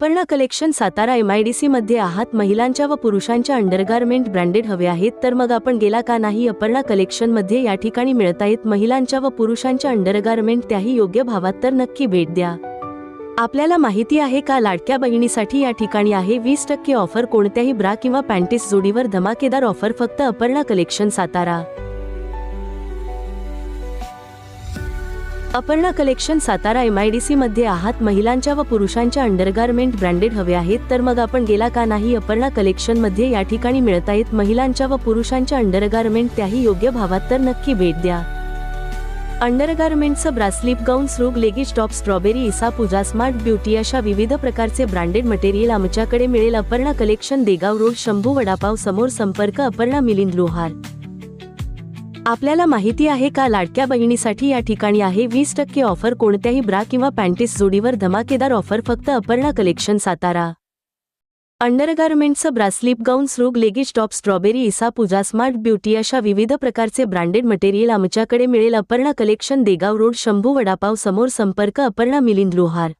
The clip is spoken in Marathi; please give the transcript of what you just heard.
Aparna collection Satara M I D मध्ये आहात महिलांच्या व पुरुषांच्या अंडरगारमेंट ब्रँडेड हवे आहेत तर मग आपण गेला का नाही? अपर्णा कलेक्शनमध्ये या ठिकाणी मिळतायत महिलांच्या व पुरुषांच्या अंडरगारमेंट त्याही योग्य भावात तर नक्की भेट द्या. आपल्याला माहिती आहे का लाडक्या बहिणीसाठी या ठिकाणी आहे वीस टक्के ऑफर कोणत्याही ब्रा किंवा पॅन्टीस जोडीवर धमाकेदार ऑफर फक्त Aparna collection Satara. Aparna collection Satara M I D मध्ये आहात महिलांच्या व पुरुषांच्या अंडरगारमेंट ब्रँडेड हवे आहेत तर मग आपण गेला का नाही अपर्णा कलेक्शनमध्ये या ठिकाणी मिळत आहेत महिलांच्या व पुरुषांच्या अंडरगारमेंट त्याही योग्य भावात तर नक्की भेट द्या. अंडरगारमेंटचं bra slip gown shrug leggings top Strawberry इसा पूजा स्मार्ट ब्युटी अशा विविध प्रकारचे ब्रँडेड मटेरियल आमच्याकडे मिळेल. अपर्णा कलेक्शन देगाव रोड शंभू वडापाव समोर संपर्क अपर्णा मिलिंद लोहार. आपल्याला माहिती आहे का लाडक्या बहिणीसाठी या ठिकाणी आहे वीस टक्के ऑफर कोणत्याही ब्रा किंवा पॅन्टीस जोडीवर धमाकेदार ऑफर फक्त Aparna collection Satara. अंडरगारमेंटचं bra slip gown shrug leggings top Strawberry इसा पूजा स्मार्ट ब्युटी अशा विविध प्रकारचे ब्रँडेड मटेरियल आमच्याकडे मिळेल. अपर्णा कलेक्शन देगाव रोड शंभू वडापाव समोर संपर्क अपर्णा मिलिंद लोहार.